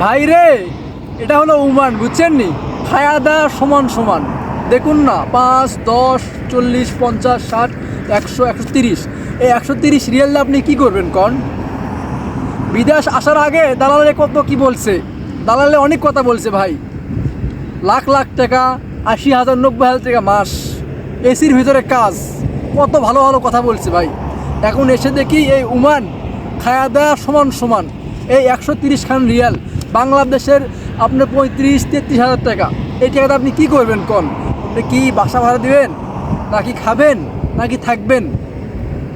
ভাই রে, এটা হলো উমান, বুঝছেন নি? খায়া সমান সমান। দেখুন না, পাঁচ, দশ, চল্লিশ, পঞ্চাশ, ষাট, একশো একশো তিরিশ। এই একশো তিরিশ রিয়েলে আপনি কি করবেন, কন? বিদেশ আসার আগে দালালে কত কি বলছে? দালালে অনেক কথা বলছে ভাই। লাখ লাখ টাকা, আশি হাজার, নব্বই হাজার টাকা মাস। এসির ভিতরে কাজ। কত ভালো ভালো কথা বলছে ভাই। এখন এসে দেখি এই উমান খায়া দেয়া সমান সমান। এই একশো তিরিশ খান রিয়াল। বাংলাদেশের আপনার পঁয়ত্রিশ, তেত্রিশ হাজার টাকা। এই টাকাটা আপনি কি করবেন কন? আপনি কি বাসা ভাড়া দিবেন? নাকি খাবেন? নাকি থাকবেন?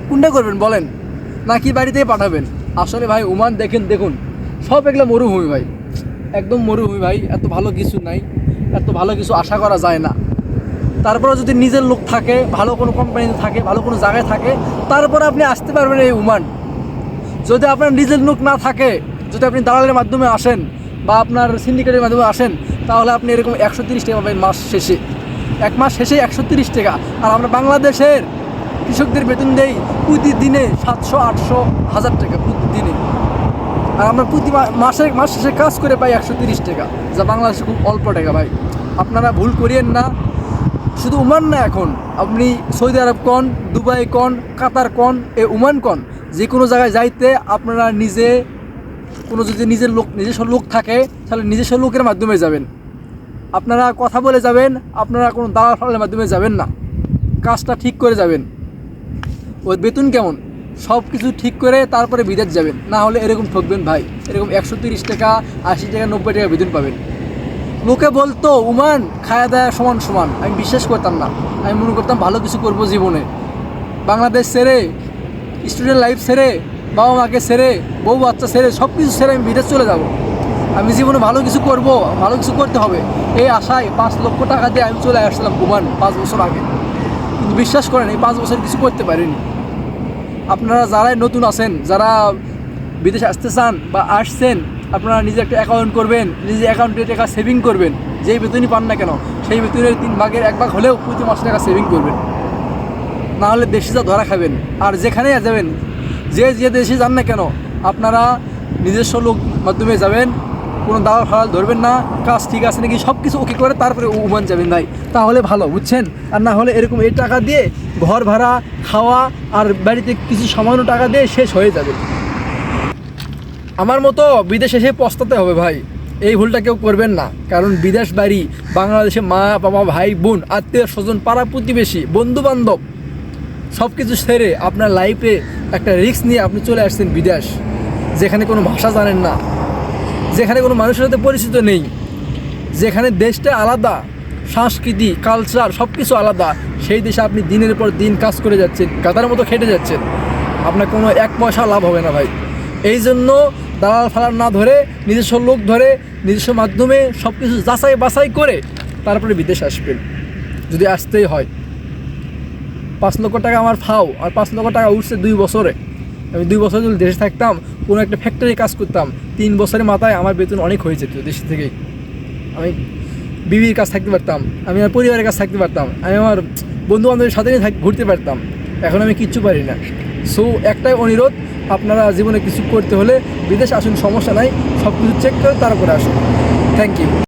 কোনটা করবেন বলেন? নাকি বাড়িতেই পাঠাবেন? আসলে ভাই, উমান, দেখেন, দেখুন। সব এগুলো মরুভূমি ভাই। একদম মরুভূমি ভাই, এত ভালো কিছু নাই। এত ভালো কিছু আশা করা যায় না। তারপরে যদি নিজের লোক থাকে, ভালো কোনো কোম্পানিতে থাকে, ভালো কোনো জায়গায় থাকে, তারপরে আপনি আসতে পারবেন এই উমান। যদি আপনার নিজের লোক না থাকে যদি আপনি দালালের মাধ্যমে আসেন বা আপনার সিন্ডিকেটের মাধ্যমে আসেন, তাহলে আপনি এরকম একশো তিরিশ টাকা পাবেন মাস শেষে। এক মাস শেষে একশো তিরিশ টাকা। আর আমরা বাংলাদেশের কৃষকদের বেতন দেই প্রতিদিনে সাতশো, আটশো, হাজার টাকা প্রতিদিনে। আর আমরা প্রতি মাসে, মাস শেষে কাজ করে পাই একশো তিরিশ টাকা, যা বাংলাদেশে খুব অল্প টাকা ভাই। আপনারা ভুল করিয়েন না। শুধু উমান না এখন। আপনি সৌদি আরব কন, দুবাই কন, কাতার কন, এ উমান কন যে কোনো জায়গায় যাইতে আপনারা নিজে কোনো যদি নিজের লোক নিজস্ব লোক থাকে, তাহলে নিজস্ব লোকের মাধ্যমে যাবেন। আপনারা কথা বলে যাবেন, আপনারা কোনো দালাল ফালালের মাধ্যমে যাবেন না। কাজটা ঠিক করে যাবেন। ওই বেতন কেমন? সব কিছু ঠিক করে তারপরে বিদেশ যাবেন। না হলে এরকম ঠকবেন ভাই। এরকম একশো তিরিশ টাকা, আশি টাকা, নব্বই টাকা বেতন পাবেন। লোকে বলতো, উমান, খায়া দায়া সমান সমান। আমি বিশ্বাস করতাম না। আমি মনে করতাম ভালো কিছু করব জীবনে। বাংলাদেশ ছেড়ে স্টুডেন্ট লাইফ ছেড়ে বাবা মাকে সেরে বউ বাচ্চা সেরে সব কিছু সেরে আমি বিদেশ চলে যাব। আমি জীবনে ভালো কিছু করব, ভালো কিছু করতে হবে। এই আশায় পাঁচ লক্ষ টাকা দিয়ে আমি চলে আসলাম উমান পাঁচ বছর আগে। কিন্তু বিশ্বাস করেন, এই পাঁচ বছর কিছু করতে পারিনি। আপনারা যারাই নতুন আছেন, যারা বিদেশে আসতে চান বা আসছেন, আপনারা নিজে একটা অ্যাকাউন্ট করবেন, নিজে অ্যাকাউন্টে টাকা সেভিং করবেন। যেই বেতনই পান না কেন, সেই বেতনের তিন ভাগের এক ভাগ হলেও প্রতি মাসে টাকা সেভিং করবেন। না হলে দেশে যা ধরা খাবেন, আর যেখানেই যাবেন যে যে দেশে যান না কেন, আপনারা নিজস্ব লোক মাধ্যমে যাবেন, কোনো দাওয়া ফাল ধরবেন না, কাজ ঠিক আছে নাকি সব কিছু ওকে করে তারপরে উমান যাবেন ভাই। তাহলে ভালো, বুঝছেন? আর না হলে এরকম এই টাকা দিয়ে ঘর ভাড়া, খাওয়া আর বাড়িতে কিছু সামান্য টাকা দিয়ে শেষ হয়ে যাবে। আমার মতো বিদেশে এসে পস্তাতে হবে ভাই। এই ভুলটা কেউ করবেন না। কারণ বিদেশ বাড়ি, বাংলাদেশে মা, বাবা, ভাই, বোন, আত্মীয় স্বজন, পাড়া প্রতিবেশী বন্ধু বান্ধব সব কিছু সেরে আপনার লাইফে একটা রিস্ক নিয়ে আপনি চলে আসছেন বিদেশ, যেখানে কোনো ভাষা জানেন না, যেখানে কোনো মানুষের সাথে পরিচিত নেই, যেখানে দেশটা আলাদা, সংস্কৃতি কালচার সব কিছু আলাদা, সেই দেশে আপনি দিনের পর দিন কাজ করে যাচ্ছেন, গাদার মতো খেটে যাচ্ছেন। আপনার কোনো এক পয়সা লাভ হবে না ভাই। এই জন্য দালাল ফালাল না ধরে, নিজস্ব লোক ধরে, নিজস্ব মাধ্যমে সব কিছু যাচাই বাছাই করে তারপরে বিদেশ আসবেন। যদি আসতেই হয়। পাঁচ লক্ষ টাকা আমার ফাও আর পাঁচ লক্ষ টাকা উঠছে দুই বছরে। আমি দুই বছর যদি দেশে থাকতাম, কোনো একটা ফ্যাক্টরি কাজ করতাম, তিন বছরের মাথায় আমার বেতন অনেক হয়ে যেত দেশ থেকেই আমি বিবির কাছে থাকতে পারতাম, আমি আমার পরিবারের কাছে থাকতে পারতাম, আমি আমার বন্ধু বান্ধবের সাথে ঘুরতে পারতাম। এখন আমি কিচ্ছু পারি না। সো একটাই অনুরোধ, আপনারা জীবনে কিছু করতে হলে বিদেশ আসুন, সমস্যা নাই সব কিছু চেক করে তারপরে আসুন। Thank you